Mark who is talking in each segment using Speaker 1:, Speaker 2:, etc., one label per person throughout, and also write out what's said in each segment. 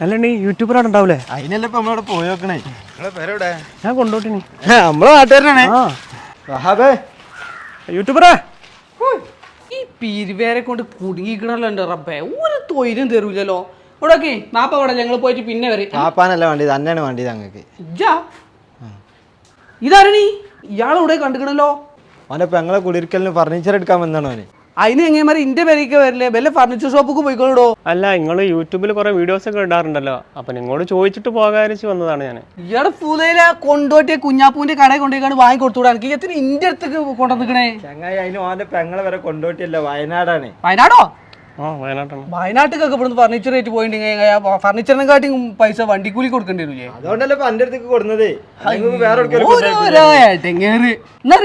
Speaker 1: അല്ലണ്ണി YouTuber ആണ് ഉണ്ടാവൂലേ?
Speaker 2: അതിനല്ലേ ഇപ്പൊ നമ്മളവിടെ പോയി നോക്കണേ. പേരെവിടെ?
Speaker 1: ഞാൻ കൊണ്ടോട്ടിനി.
Speaker 2: നമ്മളെ നാട്ടുകാരനാണേ.
Speaker 1: ആ.
Speaker 2: വഹാബേ.
Speaker 1: യൂട്യൂബറെ
Speaker 3: ഈ പീരുവേരെ കൊണ്ട് കുടുങ്ങിക്കണല്ലോ എന്റെ റബ്ബേ. ഒരു തൊയിലും തരൂലല്ലോ. ഇവിടൊക്കെ നാപ്പ അവിടെ ഞങ്ങൾ പോയിട്ട് പിന്നെ വരെ.
Speaker 2: പാപ്പാനല്ല വേണ്ടിയത് തന്നെയാണ് വേണ്ടിയത് അങ്ങക്ക്
Speaker 3: ഇജ്ജാ. ഇതാരണി ഇയാളിവിടെ കണ്ടുക്കണല്ലോ.
Speaker 2: അവനെ പെങ്ങളെ കുടിയിരിക്കലിന് ഫർണിച്ചർ എടുക്കാൻ വന്നാണ് അവന്
Speaker 3: അതിന് എങ്ങനെമാരെ ഇന്റെ പേരേക്ക് വരില്ലേ? വല്ല ഫർണിച്ചർ ഷോപ്പ് പോയിക്കോളൂടോ.
Speaker 1: അല്ല നിങ്ങൾ യൂട്യൂബിൽ കുറെ വീഡിയോസ് ഒക്കെ ഇടാറുണ്ടല്ലോ. അപ്പൊ നിങ്ങളോട് ചോദിച്ചിട്ട് പോകാനിച്ച് വന്നതാണ് ഞാൻ
Speaker 3: ഇയാളെ പൂതയിലെ കൊണ്ടോട്ടിയ കുഞ്ഞാപ്പൂന്റെ കടയിൽ കൊണ്ടുപോയി വാങ്ങി കൊടുത്തുകൂടാ എത്ര ഇന്റെ അടുത്തേക്ക് കൊണ്ടുവന്നിക്കണേ?
Speaker 2: ചങ്ങായി അതിന് ഓന്റെ പെങ്ങളെ വരെ കൊണ്ടോട്ടിയല്ല വയനാടാണ്.
Speaker 3: വയനാടോ?
Speaker 1: ആ വയനാട്ടാണ്.
Speaker 3: വയനാട്ടിലൊക്കെ ഇവിടുന്ന് ഫർണിച്ചർ ആയിട്ട് പോയിട്ടുണ്ടെങ്കിൽ ഫർണിച്ചറിനെ കാട്ടിയും പൈസ വണ്ടിക്കൂലി കൊടുക്കേണ്ടി വരില്ലേ?
Speaker 2: അതുകൊണ്ടല്ലേ എന്റെ അടുത്തേക്ക് കൊടുക്കുന്നത് വേറെ
Speaker 3: ഒരു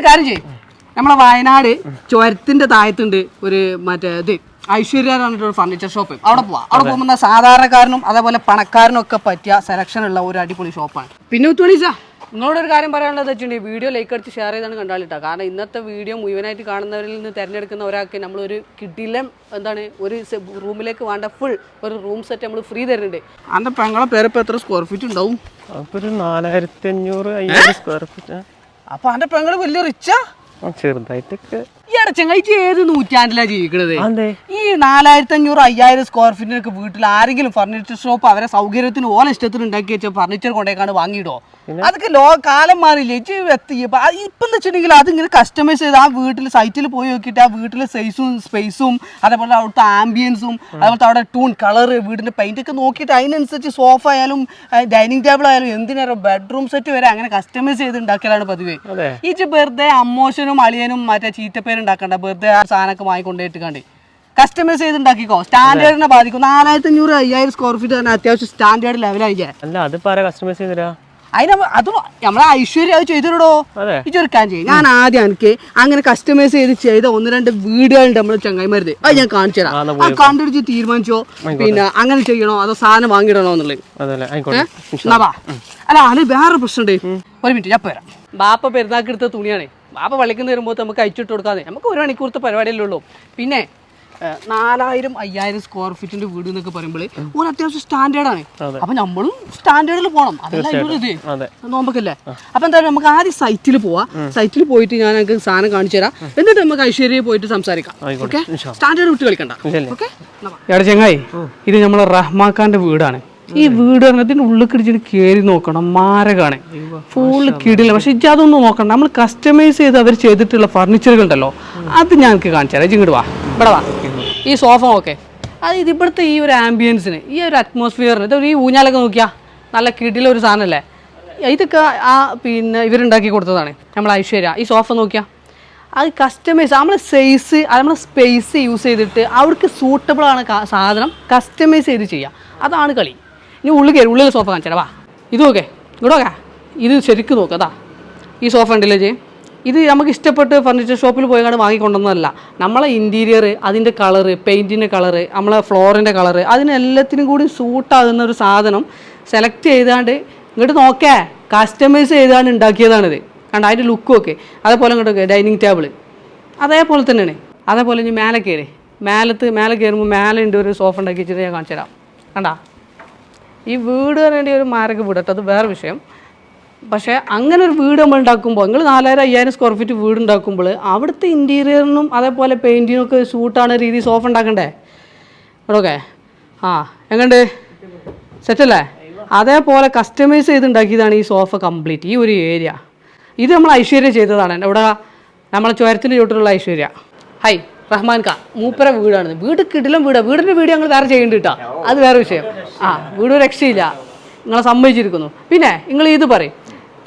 Speaker 3: കാര്യം ചെയ്യും. നമ്മളെ വയനാട് ചുരത്തിന്റെ താഴത്തുണ്ട് ഒരു മറ്റേ ഇത്. ഐശ്വര്യ പറഞ്ഞിട്ടൊരു ഫർണിച്ചർ ഷോപ്പ് അവിടെ പോവാം. അവിടെ പോകുമ്പോൾ സാധാരണക്കാരനും അതേപോലെ പണക്കാരനും ഒക്കെ പറ്റിയ സെലക്ഷൻ ഉള്ള ഒരു അടിപൊളി ഷോപ്പാണ് പിന്നെ ഉത്തുണീച്ച നിങ്ങളോട് ഒരു കാര്യം പറയാനുള്ളത് വെച്ചിട്ടുണ്ടെങ്കിൽ വീഡിയോ ലൈക്ക് അടിച്ച് ഷെയർ ചെയ്താണ് കണ്ടാളിട്ടാ കാരണം ഇന്നത്തെ വീഡിയോ മുഴുവനായിട്ട് കാണുന്നവരിൽ നിന്ന് തിരഞ്ഞെടുക്കുന്ന ഒരാൾക്ക് നമ്മളൊരു കിട്ടില്ല എന്താണ് ഒരു റൂമിലേക്ക് വേണ്ട ഫുൾ ഒരു റൂം സെറ്റ് നമ്മൾ ഫ്രീ തരുന്നുണ്ട്. അന്റെ പെങ്ങളെ പേരിപ്പോൾ എത്ര സ്ക്വയർ ഫീറ്റ് ഉണ്ടാവും?
Speaker 1: അപ്പൊ ഒരു നാലായിരത്തി അഞ്ഞൂറ് അയ്യായിരം സ്ക്വയർ ഫീറ്റ്
Speaker 3: അപ്പൊ അന്റെ പെങ്ങൾ വലിയ റിച്ചാ
Speaker 1: ചെറുതായിട്ടൊക്കെ
Speaker 3: ഈ അടച്ചങ്ങായിട്ട് ഏത് നൂറ്റാണ്ടിലാ ജീവിക്കണത്? ഈ നാലായിരത്തി അഞ്ഞൂറ് അയ്യായിരം സ്ക്വയർ ഫീറ്റിനൊക്കെ വീട്ടിൽ ആരെങ്കിലും ഫർണിച്ചർ ഷോപ്പ് അവരെ സൗകര്യത്തിന് ഓല ഇഷ്ടത്തിന് ഉണ്ടാക്കി വെച്ച ഫർണിച്ചർ കൊണ്ടേക്കാണ് വാങ്ങിയിടോ. അതൊക്കെ ലോ കാലം മാറിയില്ലേ? ഇപ്പൊ എന്ന് വെച്ചിട്ടുണ്ടെങ്കിൽ അതിങ്ങനെ കസ്റ്റമൈസ് ചെയ്ത് ആ വീട്ടിൽ സൈറ്റിൽ പോയി നോക്കിയിട്ട് ആ വീട്ടിലെ സൈസും സ്പേസും അതേപോലെ അവിടുത്തെ ആംബിയൻസും അതേപോലത്തെ അവിടെ ടൂൺ കളറ് വീടിന്റെ പെയിന്റ് ഒക്കെ നോക്കിയിട്ട് അതിനനുസരിച്ച് സോഫ ആയാലും ഡൈനിങ് ടേബിൾ ആയാലും എന്തിനേരം ബെഡ്റൂം സെറ്റ് വരെ അങ്ങനെ കസ്റ്റമൈസ് ചെയ്ത് ഉണ്ടാക്കലാണ് പതിവ്. ഇജ്ജ് വെറുതെ അമ്മോശനും അളിയനും മറ്റേ ചീത്തപ്പേര് ഉണ്ടാക്കണ്ട. വെറുതെ ആ സാധനമൊക്കെ വാങ്ങിക്കൊണ്ടേട്ട് കണ്ട് കസ്റ്റമൈസ് ചെയ്ത് ഉണ്ടാക്കിക്കോ. സ്റ്റാൻഡേർഡിനെ ബാധിക്കും. നാലായിരത്തി അഞ്ഞൂറ് അയ്യായിരം സ്ക്വയർ ഫീറ്റ് തന്നെ അത്യാവശ്യം സ്റ്റാൻഡേർഡ് ലെവലായി
Speaker 1: അല്ല കസ്റ്റമൈസ് ചെയ്തരാ
Speaker 3: അതിന് അത് നമ്മളെ ഐശ്വര്യം അത് ചെയ്തിടോ ചുരുക്കാൻ ചെയ്യും. ഞാൻ ആദ്യം എനിക്ക് അങ്ങനെ കസ്റ്റമൈസ് ചെയ്ത് ചെയ്ത ഒന്ന് രണ്ട് വീടുകളുണ്ട് നമ്മൾ ചങ്ങായിമാരുത് അത് ഞാൻ കാണിച്ചു തരാം. കണ്ടുപിടിച്ച് തീരുമാനിച്ചോ? പിന്നെ അങ്ങനെ ചെയ്യണോ? അതോ സാധനം വാങ്ങിയിടണോ എന്നുള്ളത്. അല്ല? അത് വേറെ പ്രശ്നമുണ്ട്. ഒരു മിനിറ്റ് ഞാൻ പോരാ ബാപ്പ പെരുന്നാക്കെടുത്ത തുണിയാണ്. ബാപ്പ വിളിക്കുന്ന വരുമ്പോൾ നമുക്ക് അയച്ചിട്ട് കൊടുക്കാതെ. നമുക്ക് ഒരു മണിക്കൂറത്തെ പരിപാടിയല്ലേ ഉള്ളൂ. പിന്നെ നാലായിരം അയ്യായിരം സ്ക്വയർ ഫീറ്റിന്റെ വീട് എന്നൊക്കെ പറയുമ്പോൾ ഒരു അത്യാവശ്യം സ്റ്റാൻഡേർഡ് ആണ്. അപ്പൊ നമ്മളും സ്റ്റാൻഡേർഡിൽ പോകണം അതെല്ലാം നോമ്പക്കല്ലേ അപ്പൊ എന്തായാലും നമുക്ക് ആദ്യം സൈറ്റിൽ പോവാ. സൈറ്റിൽ പോയിട്ട് ഞാൻ എനിക്ക് സാധനം കാണിച്ചു തരാം. എന്നിട്ട് നമുക്ക് ഐശ്വര്യ പോയിട്ട് സംസാരിക്കാം. ഓക്കെ? സ്റ്റാൻഡേർഡ് വിട്ട് കളിക്കണ്ട. ഓക്കെ? ചെങ്ങായി ഇത് നമ്മളെ റഹ്മാക്കാന്റെ വീടാണ്. ഈ വീട് പറഞ്ഞതിന്റെ ഉള്ളിൽ കിടിച്ചിട്ട് കയറി നോക്കണം മാരകാണ്. ഫുള്ള് കിടില്ല പക്ഷെ ഇജ്ജ് അതൊന്നും നോക്കണ്ട. നമ്മൾ കസ്റ്റമൈസ് ചെയ്ത് അവർ ചെയ്തിട്ടുള്ള ഫർണിച്ചറുകൾ ഉണ്ടല്ലോ അത് ഞാൻ എനിക്ക് കാണിച്ചു തരാം. ഇങ്ങോട്ട് വാ. ഇവിടെ വാ. ഈ സോഫ ഓക്കെ അത് ഇതിപ്പോഴത്തെ ഈ ഒരു ആംബിയൻസിന് ഈ ഒരു അറ്റ്മോസ്ഫിയറിന് ഇത് ഈ ഊഞ്ഞാലൊക്കെ നോക്കിയാ നല്ല കിടില ഒരു സാധനമല്ലേ ഇതൊക്കെ ആ പിന്നെ ഇവരുണ്ടാക്കി കൊടുത്തതാണ്. നമ്മൾ ഐശ്വര്യ. ഈ സോഫ നോക്കിയാ. അത് കസ്റ്റമൈസ് നമ്മൾ സൈസ് നമ്മൾ സ്പേസ് യൂസ് ചെയ്തിട്ട് അവർക്ക് സൂട്ടബിൾ ആണ് സാധനം കസ്റ്റമൈസ് ചെയ്ത് ചെയ്യുക അതാണ് കളി. ഇനി ഉള്ളിൽ കയറി ഉള്ളിൽ സോഫ കാണിച്ചാ വാ. ഇത് നോക്കേ ഇവിടെ ഇത് ശരിക്കും നോക്കാം അതാ. ഈ സോഫ ഉണ്ടല്ലേ ചേ ഇത് നമുക്ക് ഇഷ്ടപ്പെട്ട് ഫർണിച്ചർ ഷോപ്പിൽ പോയി കണ്ട് നമ്മളെ ഇന്റീരിയർ അതിന്റെ കളറ് പെയിന്റിന്റെ കളറ് നമ്മളെ ഫ്ലോറിന്റെ കളറ് അതിനെല്ലാത്തിനും കൂടി സൂട്ടാകുന്ന ഒരു സാധനം സെലക്ട് ചെയ്താണ്ട് ഇങ്ങോട്ട് നോക്കേ. കസ്റ്റമൈസ് ചെയ്താണ് ഉണ്ടാക്കിയതാണിത്. കണ്ട? അതിന്റെ ലുക്കും ഒക്കെ അതേപോലെ ഇങ്ങോട്ട് ഡൈനിങ് ടേബിൾ അതേപോലെ തന്നെയാണ്. അതേപോലെ ഇനി മേലെ കയറി. മേലത്ത് മേലെ കയറുമ്പോൾ മേലെ ഉണ്ട് ഒരു സോഫ ഉണ്ടാക്കി വെച്ചിട്ട് ഞാൻ കാണിച്ചു തരാം കണ്ടാ? ഈ വീട് പറയേണ്ട ഒരു മാരക വീട് കേട്ടോ അത് വേറെ വിഷയം. പക്ഷേ അങ്ങനെ ഒരു വീട് നമ്മൾ ഉണ്ടാക്കുമ്പോൾ നിങ്ങൾ നാലായിരം അയ്യായിരം സ്ക്വയർ ഫീറ്റ് വീട് ഉണ്ടാക്കുമ്പോൾ അവിടുത്തെ ഇന്റീരിയറിനും അതേപോലെ പെയിന്റിനും ഒക്കെ സൂട്ടാണ് രീതി സോഫ ഉണ്ടാക്കണ്ടേ? ഓക്കെ ആ എങ്ങണ്ട് സെറ്റല്ലേ അതേപോലെ കസ്റ്റമൈസ് ചെയ്ത് ഉണ്ടാക്കിയതാണ് ഈ സോഫ കംപ്ലീറ്റ് ഈ ഒരു ഏരിയ ഇത് നമ്മൾ ഐശ്വര്യ ചെയ്തതാണ്. ഇവിടെ നമ്മളെ ചുരത്തിന്റെ ചുട്ടിലുള്ള ഐശ്വര്യ. ഹൈ റഹ്മാൻ ഖാ മൂപ്പര വീടാണ്. വീട് കിടിലം വീടാ. വീടിന്റെ വീട് ഞങ്ങൾ വേറെ ചെയ്യേണ്ടി കേട്ടോ അത് വേറെ വിഷയം. ആ വീട് രക്ഷയില്ല. നിങ്ങളെ സമ്മതിച്ചിരിക്കുന്നു. പിന്നെ നിങ്ങൾ ഇത് പറയും.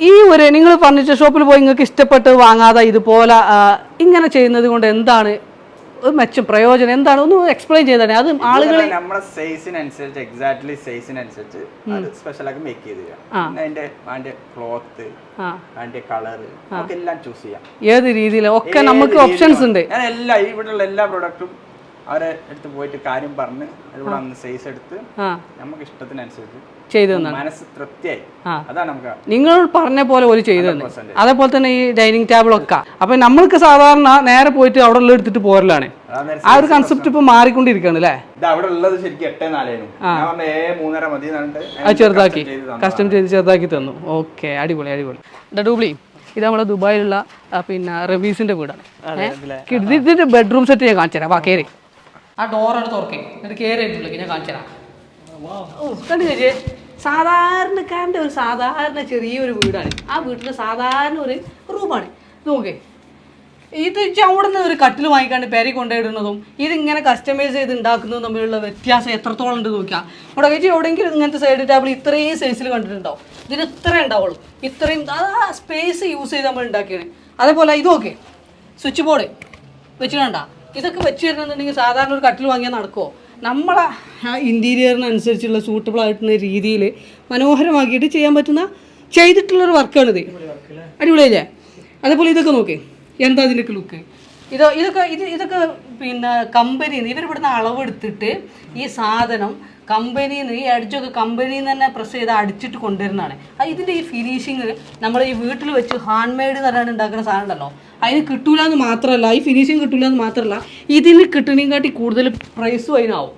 Speaker 3: ഈ ഒരു നിങ്ങൾ ഫർണിച്ചർ ഷോപ്പിൽ പോയി നിങ്ങൾക്ക് ഇഷ്ടപ്പെട്ട് വാങ്ങാതെ ഇതുപോലെ ഇങ്ങനെ ചെയ്യുന്നത് കൊണ്ട് എന്താണ് മെച്ചം. പ്രയോജനം. എന്താണ്? ഒന്ന് എക്സ്പ്ലെയിൻ ചെയ്തേ അത് ആളുകൾ
Speaker 4: നമ്മുടെ സൈസിനനുസരിച്ച് എക്സാക്ട്ലി സൈസിനനുസരിച്ച് അത് സ്പെഷ്യലാക്കി മേക്ക് ചെയ്ത് തരാം. അതിന്റെ അതിന്റെ ക്ലോത്ത് അതിന്റെ കളറ് നമുക്ക് എല്ലാം ചൂസ് ചെയ്യാം.
Speaker 3: ഏത് രീതിയിൽ ഒക്കെ നമുക്ക് ഓപ്ഷൻസ് ഉണ്ട്.
Speaker 4: ഞാൻ എല്ലാ ഇവിടെയുള്ള എല്ലാ പ്രൊഡക്റ്റും അവരെ അടുത്ത് പോയിട്ട് കാര്യം പറഞ്ഞ് ഇവിടെ അന്ന് സൈസ് എടുത്ത് നമുക്ക് ഇഷ്ടത്തിനനുസരിച്ച്
Speaker 3: ചെയ്തു തന്നാണ്. നിങ്ങൾ പറഞ്ഞ പോലെ ഒരു ചെയ്തു തന്നെ.
Speaker 4: 100%.
Speaker 3: അതേപോലെ തന്നെ ഈ ഡൈനിങ് ടേബിളൊക്കെ അപ്പൊ നമ്മൾക്ക് സാധാരണ നേരെ പോയിട്ട് അവിടെ ഉള്ള എടുത്തിട്ട് പോരലാണ്. ആ ഒരു കൺസെപ്റ്റ് ഇപ്പൊ മാറിക്കൊണ്ടിരിക്കുകയാണ് അല്ലേ?
Speaker 4: അവിടെ ഉള്ളത് ശരിക്കും
Speaker 3: ചെറുതാക്കി. കസ്റ്റം ചെയ്ത് ചെറുതാക്കി തന്നു. ഓക്കെ അടിപൊളി അടിപൊളി. ഡൂബ്ലി ഇത് നമ്മളെ ദുബായിലുള്ള പിന്നെ റബീസിന്റെ വീടാണ്. ഇതിന്റെ ബെഡ്റൂം സെറ്റ് ഞാൻ കാണിച്ചു തരാം വാ കയറി ആ ഡോറാണ് തുറക്കേ. എന്നിട്ട് കയറി ഞാൻ കാണിച്ചു തരാം കണ്ടു സാധാരണക്കാരന്റെ ഒരു സാധാരണ ചെറിയൊരു വീടാണ്. ആ വീട്ടിൽ സാധാരണ ഒരു റൂമാണ്. നോക്കേ. ഇത് ഇജ്ജ് അവിടെ നിന്ന് ഒരു കട്ടിൽ വാങ്ങിക്കാണ്ട് പേരി കൊണ്ടുപോയിടുന്നതും ഇതിങ്ങനെ കസ്റ്റമൈസ് ചെയ്ത് ഉണ്ടാക്കുന്നതും തമ്മിലുള്ള വ്യത്യാസം എത്രത്തോളം ഉണ്ട് നോക്കിയാൽ ഇവിടെ വെച്ച് എവിടെയെങ്കിലും ഇങ്ങനത്തെ സൈഡ് ടേബിൾ ഇത്രയും സൈസിൽ കണ്ടിട്ടുണ്ടാവും. ഇതിന് ഇത്ര ഉണ്ടാവുള്ളൂ. ഇത്രയും അത് ആ സ്പേസ് യൂസ് ചെയ്ത് നമ്മൾ ഉണ്ടാക്കിയാണ്. അതേപോലെ ഇതൊക്കെ സ്വിച്ച് ബോർഡ് വെച്ചിട്ടുണ്ടാ? ഇതൊക്കെ വെച്ച് തരണമെന്നുണ്ടെങ്കിൽ സാധാരണ ഒരു കട്ടിൽ വാങ്ങിയാൽ നടക്കുമോ നമ്മളെ ഇന്റീരിയറിനനുസരിച്ചുള്ള സൂട്ടബിൾ ആയിട്ടുള്ള രീതിയിൽ മനോഹരമാക്കിയിട്ട് ചെയ്യാൻ പറ്റുന്ന ചെയ്തിട്ടുള്ളൊരു വർക്കാണിത്. അടിപൊളിയല്ലേ? അതേപോലെ ഇതൊക്കെ നോക്ക്. എന്താ അതിന്റെ ലുക്ക് ഇത് ഇതൊക്കെ ഇത് ഇതൊക്കെ പിന്നെ കമ്പനിയിൽ നിന്ന് ഇവരിവിടുന്ന് അളവെടുത്തിട്ട് ഈ സാധനം കമ്പനിയിൽ നിന്ന് ഈ അടിച്ചൊക്കെ കമ്പനിയിൽ നിന്ന് തന്നെ പ്രസ് ചെയ്ത് അടിച്ചിട്ട് കൊണ്ടുവരുന്നതാണ്. ഇതിന്റെ ഈ ഫിനിഷിങ് നമ്മൾ ഈ വീട്ടിൽ വെച്ച് ഹാൻഡ് മെയ്ഡ് എന്ന് പറഞ്ഞാൽ ഉണ്ടാക്കുന്ന സാധനം ഉണ്ടല്ലോ അതിന് കിട്ടൂല എന്ന് മാത്രമല്ല ഈ ഫിനിഷിങ് കിട്ടൂല എന്ന് മാത്രമല്ല ഇതിന് കിട്ടണേക്കാട്ടി കൂടുതൽ പ്രൈസും അതിനാവും.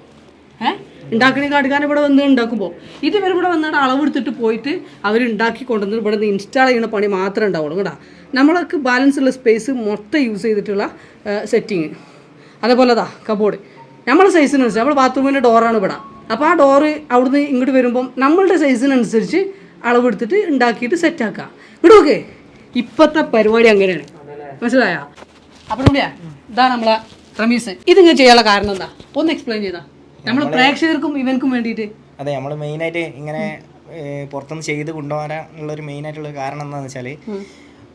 Speaker 3: ഏഹ് ഉണ്ടാക്കണേക്കാട്ടി കാരണം ഇവിടെ വന്ന് ഉണ്ടാക്കുമ്പോൾ ഇത് ഇവർ ഇവിടെ വന്നിട്ട് അളവെടുത്തിട്ട് പോയിട്ട് അവർ ഉണ്ടാക്കി കൊണ്ടുവന്ന് ഇവിടെ നിന്ന് ഇൻസ്റ്റാൾ ചെയ്യുന്ന പണി മാത്രമേ ഉണ്ടാവുള്ളൂ കേട്ടോ. നമ്മൾക്ക് ബാലൻസ് ഉള്ള സ്പേസ് മൊത്തം യൂസ് ചെയ്തിട്ടുള്ള സെറ്റിങ് അതേപോലെ അതാ കബോർഡ് നമ്മളെ സൈസിനനുസരിച്ച് നമ്മൾ ബാത്റൂമിന്റെ ഡോറാണ് ഇവിടെ. അപ്പോൾ ആ ഡോറ് അവിടുന്ന് ഇങ്ങോട്ട് വരുമ്പം നമ്മളുടെ സൈസിനനുസരിച്ച് അളവെടുത്തിട്ട് ഉണ്ടാക്കിയിട്ട് സെറ്റാക്കുക ഇവിടെ ഓക്കെ ഇപ്പോഴത്തെ പരിപാടി അങ്ങനെയാണ്. മനസ്സിലായോ? അപ്പോൾ ഇവിടെയാ ഇതാ. നമ്മളെ റമീസ്. ഇതിങ്ങനെ ചെയ്യാനുള്ള കാരണം എന്താ? ഒന്ന് എക്സ്പ്ലെയിൻ ചെയ്താ. നമ്മൾ പ്രേക്ഷകർക്കും ഇവൻക്കും വേണ്ടിയിട്ട്.
Speaker 5: അതെ നമ്മൾ മെയിനായിട്ട് ഇങ്ങനെ പുറത്തുനിന്ന് ചെയ്ത് കൊണ്ടുപോകാനുള്ള ഒരു മെയിൻ ആയിട്ടുള്ള കാരണം എന്താണെന്ന് വെച്ചാൽ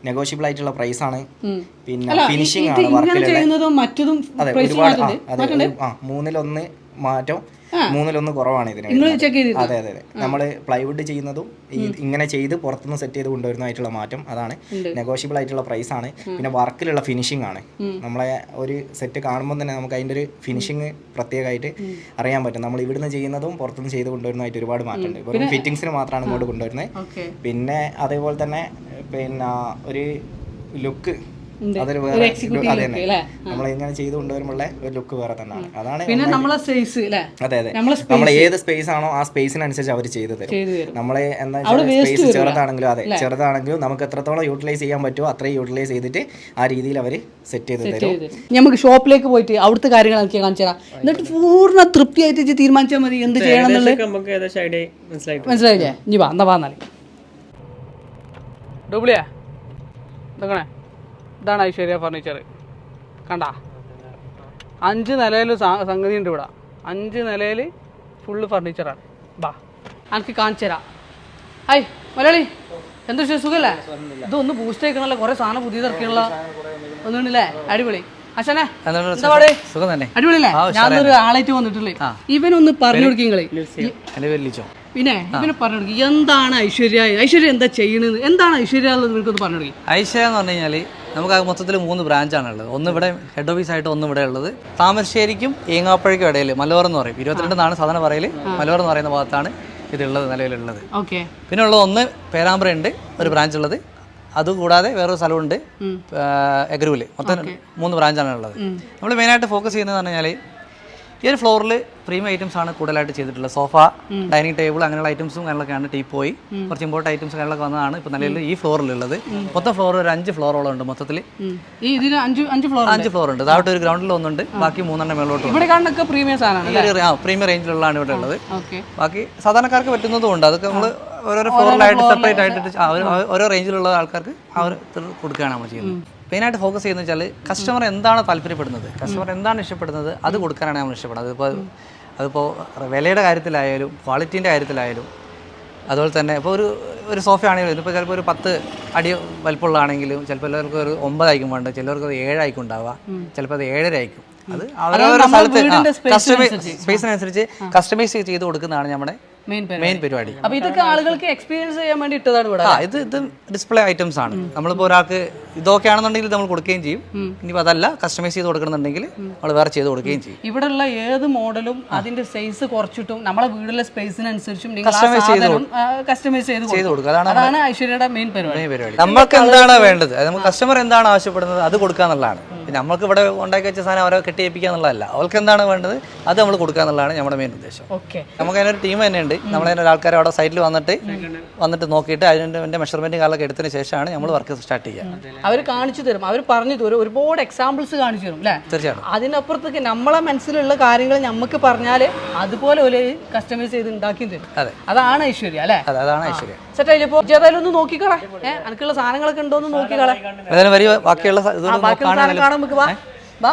Speaker 5: നെഗോഷ്യബിൾ ആയിട്ടുള്ള പ്രൈസ് ആണ്. പിന്നെ ഫിനിഷിംഗ് ആണ് വർക്കിലുള്ള അതെ ഒരുപാട് മൂന്നിലൊന്ന് മാറ്റം. മൂന്നിലൊന്ന് കുറവാണ് ഇതിന്
Speaker 3: ചെക്ക് ചെയ്ത്
Speaker 5: അതെ അതെ അതെ. നമ്മൾ പ്ലൈവുഡ് ചെയ്യുന്നതും ഇങ്ങനെ ചെയ്ത് പുറത്തുനിന്ന് സെറ്റ് ചെയ്ത് കൊണ്ടുവരുന്നതായിട്ടുള്ള മാറ്റം അതാണ്. നെഗോഷ്യബിൾ ആയിട്ടുള്ള പ്രൈസ് ആണ്. പിന്നെ വർക്കിലുള്ള ഫിനിഷിംഗ് ആണ്. നമ്മളെ ഒരു സെറ്റ് കാണുമ്പോൾ തന്നെ നമുക്ക് അതിന്റെ ഒരു ഫിനിഷിംഗ് പ്രത്യേകമായിട്ട് അറിയാൻ പറ്റും. നമ്മൾ ഇവിടുന്ന് ചെയ്യുന്നതും പുറത്തുനിന്ന് ചെയ്ത് കൊണ്ടുവരുന്നതായിട്ട് ഒരുപാട് മാറ്റമുണ്ട്. വെറും ഫിറ്റിംഗ്സിന് മാത്രമാണ് ഇങ്ങോട്ട് കൊണ്ടുവരുന്നത്. പിന്നെ അതേപോലെ തന്നെ പിന്നെ ഒരു ലുക്ക് അതൊരു വേറെ അതെ? നമ്മൾ ഇങ്ങനെ ചെയ്ത് കൊണ്ടുവരുമ്പോഴുള്ള ഒരു ലുക്ക് വേറെ തന്നെയാണ്. അതാണ്
Speaker 3: പിന്നെ നമ്മളെ സ്പേസ്
Speaker 5: അതെ അതെ. നമ്മൾ ഏത് സ്പേസ് ആണോ ആ സ്പേസിനനുസരിച്ച് അവർ ചെയ്തു തരും. നമ്മളെ എന്താ സ്പേസ് ചെറുതാണെങ്കിലും അതെ ചെറുതാണെങ്കിലും നമുക്ക് എത്രത്തോളം യൂട്ടിലൈസ് ചെയ്യാൻ പറ്റുമോ അത്രയും യൂട്ടിലൈസ് ചെയ്തിട്ട് ആ രീതിയിൽ അവർ സെറ്റ് ചെയ്ത് തരും.
Speaker 3: നമുക്ക് ഷോപ്പിലേക്ക് പോയിട്ട് അവിടുത്തെ കാര്യങ്ങൾ എനിക്ക് കാണിച്ചു തരാം എന്നിട്ട് പൂർണ തൃപ്തിയായിട്ട് തീരുമാനിച്ചാൽ മതി എന്ത് ചെയ്യണം എന്നുള്ളത്. മനസ്സിലായില്ലേ? ഇനി വാ എന്നാ വാന്നാൽ ഡൂബിളിയാ ഇതൊക്കെ ഇതാണ് ഐശ്വര്യ ഫർണിച്ചർ കണ്ട? അഞ്ച് നിലയിൽ സംഗതി ഉണ്ട് ഇവിടെ. അഞ്ച് നിലയിൽ ഫുള്ള് ഫർണിച്ചറാണ് ബാ എനിക്ക് കാണിച്ചു തരാം. ഐ മലയാളി എന്ത് വിഷയം സുഖമല്ലേ ഇതൊന്ന് ബൂസ്റ്റ് ആയിക്കണല്ലോ കുറെ സാധനം പുതിയത് ഇറക്കിയുള്ള ഒന്നുണ്ടല്ലേ അടിപൊളി. അച്ഛനെ
Speaker 6: സുഖം? തന്നെ.
Speaker 3: അടിപൊളിയല്ലേ? ഞാനൊരു ആളായിട്ട് വന്നിട്ടുള്ളേ ഇവനൊന്ന് പറഞ്ഞു കൊടുക്കിങ്ങളെ പിന്നെ ഇവനെ പറഞ്ഞു കൊടുക്കി. എന്താണ് ഐശ്വര്യ? ഐശ്വര്യ എന്താ ചെയ്യണത്? എന്താണ് ഐശ്വര്യ ഉള്ളത്? നിനക്കൊന്ന് പറഞ്ഞു കൊടുക്കി.
Speaker 6: ഐശ്വര്യ എന്ന് പറഞ്ഞു കഴിഞ്ഞാൽ നമുക്ക് മൊത്തത്തിൽ മൂന്ന് ബ്രാഞ്ചാണ് ഉള്ളത് ഒന്ന് ഇവിടെ ഹെഡ് ഓഫീസ് ആയിട്ട് ഒന്ന് ഇവിടെ ഉള്ളത്. താമരശ്ശേരിക്കും ഏങ്ങാപ്പഴയ്ക്കും ഇടയിൽ മലയോർ എന്ന് പറയും. ഇരുപത്തിരണ്ടെന്നാണ് സാധാരണ പറയൽ മലയോർ എന്ന് പറയുന്ന ഭാഗത്താണ് ഇതുള്ളത് നിലവിലുള്ളത്.
Speaker 3: ഓക്കെ.
Speaker 6: പിന്നെ ഉള്ളത് ഒന്ന് പേരാമ്പ്ര ഉണ്ട് ഒരു ബ്രാഞ്ച് ഉള്ളത്. അതുകൂടാതെ വേറൊരു സ്ഥലമുണ്ട് എഗ്രൂൽ. മൊത്തം മൂന്ന് ബ്രാഞ്ചാണ് ഉള്ളത് നമ്മൾ മെയിനായിട്ട് ഫോക്കസ് ചെയ്യുന്നത് പറഞ്ഞു കഴിഞ്ഞാൽ ഈ ഒരു ഫ്ലോറിൽ പ്രീമിയം ഐറ്റംസ് ആണ് കൂടുതലായിട്ട് ചെയ്തിട്ടുള്ളത്. സോഫ ഡൈനിങ് ടേബിൾ അങ്ങനെയുള്ള ഐറ്റംസും കാര്യങ്ങളൊക്കെയാണ് ടീ പോയി. കുറച്ച് ഇമ്പോർട്ട് ഐറ്റംസ് കാര്യങ്ങളൊക്കെ വന്നതാണ് ഇപ്പൊ നിലവിൽ ഈ ഫ്ലോറിലുള്ളത്. മൊത്തം ഫ്ലോർ ഒരു അഞ്ച് ഫ്ലോറോളം ഉണ്ട് മൊത്തത്തിൽ
Speaker 3: അഞ്ച് ഫ്ലോർ
Speaker 6: ഉണ്ട്. താഴോട്ട് ഒരു ഗ്രൗണ്ടിൽ ഒന്നുണ്ട്. ബാക്കി മൂന്നെണ്ണം മേളോട്ട്
Speaker 3: പ്രീമിയം
Speaker 6: റേഞ്ചിലുള്ളതാണ് ഇവിടെ ഉള്ളത്. ബാക്കി സാധാരണക്കാർക്ക് പറ്റുന്നതും ഉണ്ട്. അതൊക്കെ നമ്മൾ ഓരോരോ ഫ്ലോറിലായിട്ട് സെപ്പറേറ്റ് ആയിട്ട് ഓരോ റേഞ്ചിലുള്ള ആൾക്കാർക്ക് അവർ കൊടുക്കുകയാണ് നമ്മൾ ചെയ്യുന്നത്. മെയിനായിട്ട് ഫോക്കസ് ചെയ്യുന്നത് വെച്ചാൽ കസ്റ്റമർ എന്താണ് താല്പര്യപ്പെടുന്നത്? കസ്റ്റമർ എന്താണ് ഇഷ്ടപ്പെടുന്നത്? അത് കൊടുക്കാനാണ് നമ്മൾ ഇഷ്ടപ്പെടുന്നത്. അതിപ്പോൾ അതിപ്പോൾ വിലയുടെ കാര്യത്തിലായാലും ക്വാളിറ്റീന്റെ കാര്യത്തിലായാലും അതുപോലെ തന്നെ ഇപ്പോൾ ഒരു ഒരു സോഫ ആണെങ്കിലും ഇതിപ്പോൾ ചിലപ്പോൾ ഒരു പത്ത് അടി വലിപ്പമുള്ളതാണെങ്കിലും ചിലപ്പോൾ എല്ലാവർക്കും ഒരു ഒമ്പതായിരിക്കും വേണ്ട ചിലവർക്ക് അത് ഏഴായിരിക്കും ഉണ്ടാവുക ചിലപ്പോൾ അത് ഏഴര ആയിരിക്കും. അത് അവരവരുടെ സ്ഥലത്ത് കസ്റ്റമൈസ് സ്പേസിനനുസരിച്ച് കസ്റ്റമൈസ് ചെയ്ത് കൊടുക്കുന്നതാണ് നമ്മുടെ
Speaker 3: മെയിൻ
Speaker 6: പരിപാടി.
Speaker 3: അപ്പൊ ഇതൊക്കെ ആളുകൾക്ക് എക്സ്പീരിയൻസ് ചെയ്യാൻ വേണ്ടി ഇട്ടതാണ് ഇവിടെ
Speaker 6: ആ ഇത് ഇത് ഡിസ്പ്ലേ ഐറ്റംസ് ആണ്. നമ്മളിപ്പോൾ ഒരാൾക്ക് ഇതൊക്കെ ആണെന്നുണ്ടെങ്കിൽ നമ്മൾ കൊടുക്കുകയും ചെയ്യും. ഇനിയിപ്പോൾ അതല്ല കസ്റ്റമൈസ് ചെയ്ത് കൊടുക്കണമെന്നുണ്ടെങ്കിൽ നമ്മൾ വേറെ ചെയ്ത് കൊടുക്കുകയും ചെയ്യും.
Speaker 3: ഇവിടെയുള്ള ഏത് മോഡലും അതിന്റെ സൈസ് കുറച്ചിട്ടും നമ്മളെ വീടിലെ സ്പേസിനനുസരിച്ചും കസ്റ്റമൈസ് ചെയ്ത്
Speaker 6: കൊടുക്കുക അതാണ്
Speaker 3: ഐശ്വര്യയുടെ മെയിൻ പരിപാടി.
Speaker 6: നമ്മൾക്ക് എന്താണ് വേണ്ടത്? നമുക്ക് കസ്റ്റമർ എന്താണ് ആവശ്യപ്പെടുന്നത്? അത് കൊടുക്കുക എന്നുള്ളതാണ്. നമ്മൾക്ക് ഇവിടെ ഉണ്ടാക്കി വെച്ച സാധനം അവരെ കെട്ടിയേപ്പിക്കുക എന്നുള്ളതല്ല. അവൾക്ക് എന്താണ് വേണ്ടത്? അത് നമ്മൾ കൊടുക്കുക എന്നുള്ളതാണ് നമ്മുടെ മെയിൻ ഉദ്ദേശം.
Speaker 3: ഓക്കെ.
Speaker 6: നമുക്ക് അതിനൊരു ടീം തന്നെയുണ്ട്. അതിനൊരു ആൾക്കാർ അവിടെ സൈറ്റിൽ വന്നിട്ട് വന്നിട്ട് നോക്കിയിട്ട് അതിന്റെ മെഷർമെന്റും കാലൊക്കെ എടുത്തതിന് ശേഷമാണ് നമ്മൾ വർക്ക് സ്റ്റാർട്ട് ചെയ്യുക.
Speaker 3: അവർ കാണിച്ചു തരും. അവർ പറഞ്ഞു തരും. ഒരുപാട് എക്സാമ്പിൾസ് കാണിച്ചു തരും അല്ലേ
Speaker 6: തീർച്ചയായിട്ടും.
Speaker 3: അതിനപ്പുറത്തേക്ക് നമ്മളെ മനസ്സിലുള്ള കാര്യങ്ങൾ നമുക്ക് പറഞ്ഞാൽ അതുപോലെ ഒരു കസ്റ്റമൈസ് ചെയ്ത് ഉണ്ടാക്കി തരും.
Speaker 6: അതെ.
Speaker 3: അതാണ് ഐശ്വര്യ അല്ലേ
Speaker 6: അതെ അതാണ് ഐശ്വര്യ.
Speaker 3: സെറ്റായില്ലേ ഇപ്പോൾ ഒന്ന് നോക്കിക്കളെ. ഏഹ് എനിക്കുള്ള സാധനങ്ങളൊക്കെ ഉണ്ടോ എന്ന് നോക്കിക്കളെ
Speaker 6: ബാക്കിയുള്ള
Speaker 3: കാണാൻ നമുക്ക് വാ. വാ.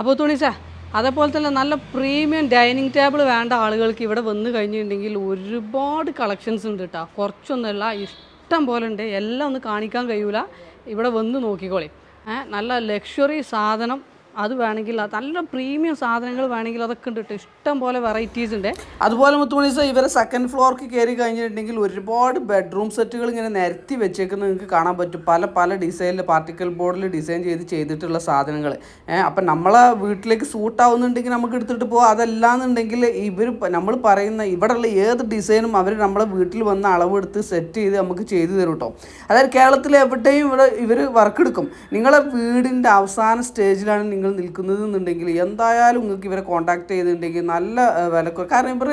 Speaker 3: അപ്പോൾ തുണിസേ അതേപോലെ തന്നെ നല്ല പ്രീമിയം ഡൈനിങ് ടേബിൾ വേണ്ട ആളുകൾക്ക് ഇവിടെ വന്നു കഴിഞ്ഞിട്ടുണ്ടെങ്കിൽ ഒരുപാട് കളക്ഷൻസ് ഉണ്ട് കേട്ടോ കുറച്ചൊന്നുമല്ല ഇഷ്ടം പോലെ ഉണ്ട്. എല്ലാം ഒന്ന് കാണിക്കാൻ കഴിയൂല. ഇവിടെ വന്ന് നോക്കിക്കോളി. നല്ല ലക്ഷറി സാധനം അത് വേണമെങ്കിൽ നല്ല പ്രീമിയം സാധനങ്ങൾ വേണമെങ്കിൽ അതൊക്കെ ഉണ്ട് കേട്ടോ. ഇഷ്ടം പോലെ വെറൈറ്റീസ് ഉണ്ട്. അതുപോലെ മുത്തുമണി സാർ ഇവരെ സെക്കൻഡ് ഫ്ലോർക്ക് കയറി കഴിഞ്ഞിട്ടുണ്ടെങ്കിൽ ഒരുപാട് ബെഡ്റൂം സെറ്റുകൾ ഇങ്ങനെ നിരത്തി വെച്ചേക്കുന്നത് നിങ്ങൾക്ക് കാണാൻ പറ്റും. പല പല ഡിസൈനിൽ പാർട്ടിക്കൽ ബോർഡിൽ ഡിസൈൻ ചെയ്ത് ചെയ്തിട്ടുള്ള സാധനങ്ങൾ അപ്പം നമ്മളെ വീട്ടിലേക്ക് സൂട്ട് ആവുന്നുണ്ടെങ്കിൽ നമുക്ക് എടുത്തിട്ട് പോകാം അതല്ലാന്നുണ്ടെങ്കിൽ ഇവർ നമ്മൾ പറയുന്ന ഇവിടെയുള്ള ഏത് ഡിസൈനും അവർ നമ്മളെ വീട്ടിൽ വന്ന് അളവെടുത്ത് സെറ്റ് ചെയ്ത് നമുക്ക് ചെയ്തു തരും കേട്ടോ അതായത് കേരളത്തിൽ എവിടെയും ഇവിടെ ഇവർ വർക്ക് എടുക്കും. നിങ്ങളെ വീടിന്റെ അവസാന സ്റ്റേജിലാണ് നിങ്ങൾ നിൽക്കുന്നത് എന്നുണ്ടെങ്കിൽ എന്തായാലും നിങ്ങൾക്ക് ഇവരെ കോൺടാക്ട് ചെയ്തിട്ടുണ്ടെങ്കിൽ നല്ല വിലക്കുറവ് കാരണം ഇവർ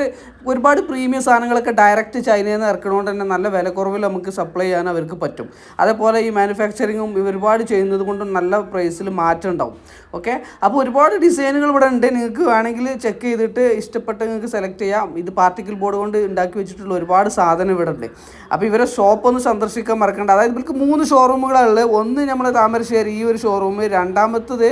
Speaker 3: ഒരുപാട് പ്രീമിയം സാധനങ്ങളൊക്കെ ഡയറക്റ്റ് ചൈനയിൽ നിന്ന് ഇറക്കണോണ്ട് തന്നെ നല്ല വിലക്കുറവിൽ നമുക്ക് സപ്ലൈ ചെയ്യാൻ അവർക്ക് പറ്റും. അതേപോലെ ഈ മാനുഫാക്ചറിങ്ങും ഒരുപാട് ചെയ്യുന്നത് കൊണ്ട് നല്ല പ്രൈസിൽ മാറ്റം ഉണ്ടാവും. ഓക്കെ അപ്പോൾ ഒരുപാട് ഡിസൈനുകൾ ഇവിടെ ഉണ്ട്. നിങ്ങൾക്ക് വേണമെങ്കിൽ ചെക്ക് ചെയ്തിട്ട് ഇഷ്ടപ്പെട്ട നിങ്ങൾക്ക് സെലക്ട് ചെയ്യാം. ഇത് പാർട്ടിക്കൽ ബോർഡ് കൊണ്ട് ഉണ്ടാക്കി വെച്ചിട്ടുള്ള ഒരുപാട് സാധനം ഇവിടെ ഉണ്ട്. അപ്പോൾ ഇവരെ ഷോപ്പ് ഒന്ന് സന്ദർശിക്കാൻ മറക്കണ്ട. അതായത് ഇവർക്ക് മൂന്ന് ഷോറൂമുകളുള്ളത് ഒന്ന് നമ്മുടെ താമരശ്ശേരി ഈ ഒരു ഷോറൂം രണ്ടാമത്തത്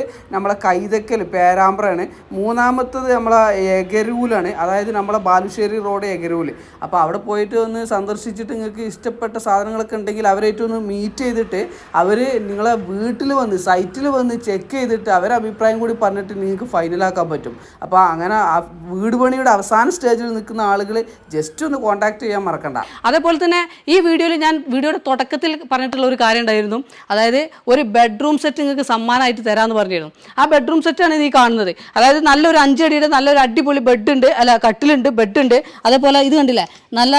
Speaker 3: നമ്മളെ കൈതക്കൽ പേരാമ്പ്രയാണ്. മൂന്നാമത്തത് നമ്മളെ എഗരൂലാണ്. അതായത് നമ്മളെ ബാലുശ്ശേരി റോഡ് എഗരൂൽ. അപ്പോൾ അവിടെ പോയിട്ട് ഒന്ന് സന്ദർശിച്ചിട്ട് നിങ്ങൾക്ക് ഇഷ്ടപ്പെട്ട സാധനങ്ങളൊക്കെ ഉണ്ടെങ്കിൽ അവരായിട്ട് ഒന്ന് മീറ്റ് ചെയ്തിട്ട് അവർ നിങ്ങളെ വീട്ടിൽ വന്ന് സൈറ്റിൽ വന്ന് ചെക്ക് ചെയ്തിട്ട് അവരെ അഭിപ്രായം കൂടി പറഞ്ഞിട്ട് നിങ്ങൾക്ക് ഫൈനലാക്കാൻ പറ്റും. അപ്പോൾ അങ്ങനെ ആ വീട് പണിയുടെ അവസാന സ്റ്റേജിൽ നിൽക്കുന്ന ആളുകൾ ജസ്റ്റ് ഒന്ന് കോൺടാക്ട് ചെയ്യാൻ മറക്കണ്ട. അതേപോലെ തന്നെ ഈ വീഡിയോയിൽ ഞാൻ വീഡിയോയുടെ തുടക്കത്തിൽ പറഞ്ഞിട്ടുള്ള ഒരു കാര്യം ഉണ്ടായിരുന്നു. അതായത് ഒരു ബെഡ്റൂം സെറ്റ് നിങ്ങൾക്ക് സമ്മാനമായിട്ട് തരാമെന്ന് പറഞ്ഞിരുന്നു. ആ ബെഡ്റൂം സെറ്റാണ് നീ കാണുന്നത്. അതായത് നല്ലൊരു അഞ്ചടിയുടെ നല്ലൊരു അടിപൊളി ബെഡ് ഉണ്ട് അല്ല കട്ടിലുണ്ട് ബെഡ് ഉണ്ട്. അതേപോലെ ഇത് കണ്ടില്ലേ? നല്ല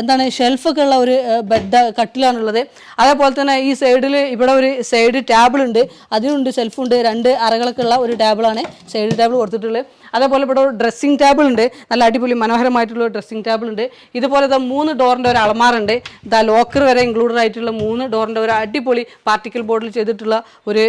Speaker 3: എന്താണ് ഷെൽഫൊക്കെ ഉള്ള ഒരു ബെഡ് കട്ടിലാണുള്ളത്. അതേപോലെ തന്നെ ഈ സൈഡിൽ ഇവിടെ ഒരു സൈഡ് ടേബിൾ ഉണ്ട്. അതിനുണ്ട് ഷെൽഫുണ്ട് രണ്ട് അറകളൊക്കെ ഉള്ള ഒരു ടേബിളാണ് സൈഡ് ടേബിൾ കൊടുത്തിട്ടുള്ളത്. അതേപോലെ ഇവിടെ ഒരു ഡ്രസ്സിംഗ് ടേബിൾ ഉണ്ട്. നല്ല അടിപൊളി മനോഹരമായിട്ടുള്ള ഡ്രസ്സിംഗ് ടേബിൾ ഉണ്ട്. ഇതുപോലെ ഇതാ മൂന്ന് ഡോറിന്റെ ഒരു അളമാറുണ്ട് ഇതാ ലോക്കർ വരെ ഇൻക്ലൂഡഡ് ആയിട്ടുള്ള മൂന്ന് ഡോറിന്റെ ഒരു അടിപൊളി പാർട്ടിക്കൽ ബോർഡിൽ ചെയ്തിട്ടുള്ള ഒരു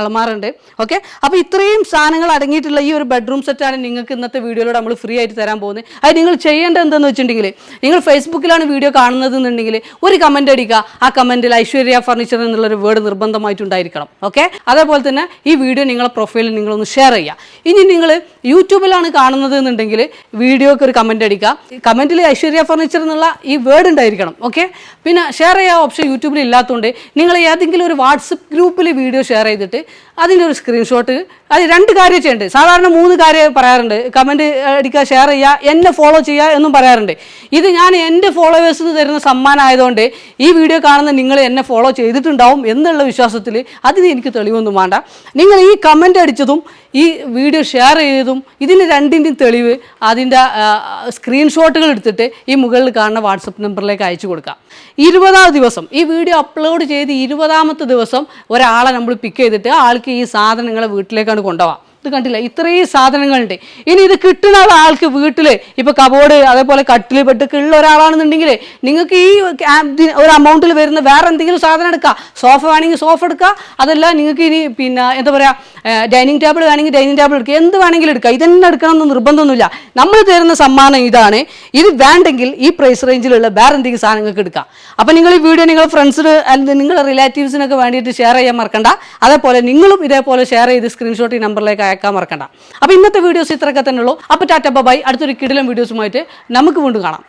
Speaker 3: അളമാറുണ്ട് ഓക്കെ അപ്പോൾ ഇത്രയും സാധനങ്ങൾ അടങ്ങിയിട്ടുള്ള ഈ ഒരു ബെഡ്റൂം സെറ്റാണ് നിങ്ങൾക്ക് ഇന്നത്തെ വീഡിയോയിലൂടെ നമ്മൾ ഫ്രീ ആയിട്ട് തരാൻ പോകുന്നത്. അത് നിങ്ങൾ ചെയ്യേണ്ടത് എന്തെന്ന് വെച്ചിട്ടുണ്ടെങ്കിൽ നിങ്ങൾ ഫേസ്ബുക്കിലാണ് വീഡിയോ കാണുന്നത് എന്നുണ്ടെങ്കിൽ ഒരു കമന്റ് അടിക്കുക. ആ കമന്റിൽ ഐശ്വര്യ ഫർണിച്ചർ എന്നുള്ളൊരു വേർഡ് നിർബന്ധമായിട്ടുണ്ടായിരിക്കണം ഓക്കെ അതേപോലെ തന്നെ ഈ വീഡിയോ നിങ്ങളെ പ്രൊഫൈലിൽ നിങ്ങളൊന്ന് ഷെയർ ചെയ്യുക. ഇനി നിങ്ങൾ യൂട്യൂബിലാണ് കാണുന്നത് എന്നുണ്ടെങ്കിൽ വീഡിയോക്ക് ഒരു കമന്റ് അടിക്കുക. കമന്റിൽ ഐശ്വര്യ ഫർണിച്ചർ എന്നുള്ള ഈ വേർഡ് ഉണ്ടായിരിക്കണം ഓക്കെ പിന്നെ ഷെയർ ചെയ്യാൻ ഓപ്ഷൻ യൂട്യൂബിൽ ഇല്ലാത്തതുകൊണ്ട് നിങ്ങൾ ഏതെങ്കിലും ഒരു വാട്സപ്പ് ഗ്രൂപ്പിൽ വീഡിയോ ഷെയർ ചെയ്തിട്ട് അതിന്റെ ഒരു സ്ക്രീൻഷോട്ട് അത് രണ്ട് കാര്യം ചെയ്യേണ്ടത് സാധാരണ മൂന്ന് കാര്യം പറയാറുണ്ട്. കമന്റ് അടിക്കുക ഷെയർ ചെയ്യുക എന്നെ ഫോളോ ചെയ്യുക എന്നും പറയാറുണ്ട്. ഇത് ഞാൻ എന്റെ ഫോളോവേഴ്സിന് തരുന്ന സമ്മാനം ആയതുകൊണ്ട് ഈ വീഡിയോ കാണുന്ന നിങ്ങൾ എന്നെ ഫോളോ ചെയ്തിട്ടുണ്ടാവും എന്നുള്ള വിശ്വാസത്തിൽ അതിന് എനിക്ക് തെളിവൊന്നും വേണ്ട. നിങ്ങൾ ഈ കമന്റ് അടിച്ചതും ഈ വീഡിയോ ഷെയർ ചെയ്തതും ഇതിന് രണ്ടിന്റെയും തെളിവ് അതിന്റെ സ്ക്രീൻഷോട്ടുകൾ എടുത്തിട്ട് ഈ മുകളിൽ കാണുന്ന വാട്സപ്പ് നമ്പറിലേക്ക് അയച്ചു കൊടുക്കാം ഇരുപതാം ദിവസം ഈ വീഡിയോ അപ്ലോഡ് ചെയ്ത് ഇരുപതാമത്തെ ദിവസം ഒരാളെ നമ്മൾ പിക്ക് ചെയ്തിട്ട് ആൾക്ക് ഈ സാധനങ്ങളെ വീട്ടിലേക്കാണ് കൊണ്ടുപോകാം ഇത് കണ്ടില്ല? ഇത്രയും സാധനങ്ങളുണ്ട്. ഇനി ഇത് കിട്ടുന്ന ആൾക്ക് വീട്ടിൽ ഇപ്പോൾ കബോർഡ് അതേപോലെ കട്ടിൽ പെട്ടൊക്കെ ഉള്ള ഒരാളാണെന്നുണ്ടെങ്കിൽ നിങ്ങൾക്ക് ഈ ഒരു അമൗണ്ടിൽ വരുന്ന വേറെ എന്തെങ്കിലും സാധനം എടുക്കുക സോഫ വേണമെങ്കിൽ സോഫ എടുക്കുക അതല്ല നിങ്ങൾക്ക് ഇനി പിന്നെ എന്താ പറയുക ഡൈനിങ് ടേബിൾ വേണമെങ്കിൽ ഡൈനിങ് ടേബിൾ എടുക്കുക എന്ത് വേണമെങ്കിലും എടുക്കുക ഇതന്നെ എടുക്കണമെന്ന് നിർബന്ധമൊന്നുമില്ല. നമ്മൾ തരുന്ന സമ്മാനം ഇതാണ്. ഇത് വേണ്ടെങ്കിൽ ഈ പ്രൈസ് റേഞ്ചിലുള്ള വേറെ എന്തെങ്കിലും സാധനങ്ങൾക്ക് എടുക്കാം. അപ്പോൾ നിങ്ങൾ ഈ വീഡിയോ നിങ്ങൾ ഫ്രണ്ട്സിന് നിങ്ങളുടെ റിലേറ്റീവ്സിനൊക്കെ വേണ്ടിയിട്ട് ഷെയർ ചെയ്യാൻ മറക്കണ്ട. അതേപോലെ നിങ്ങളും ഇതേപോലെ ഷെയർ ചെയ്ത് സ്ക്രീൻഷോട്ട് ഈ നമ്പറിലേക്ക് അയക്കാൻ മറക്കണ്ട. അപ്പോൾ ഇന്നത്തെ വീഡിയോസ് ഇത്രയൊക്കെ തന്നെ ഉള്ളൂ അപ്പോൾ ടാറ്റ ബൈ അടുത്തൊരു കിടിലം വീഡിയോസുമായിട്ട് നമുക്ക് വീണ്ടും കാണാം.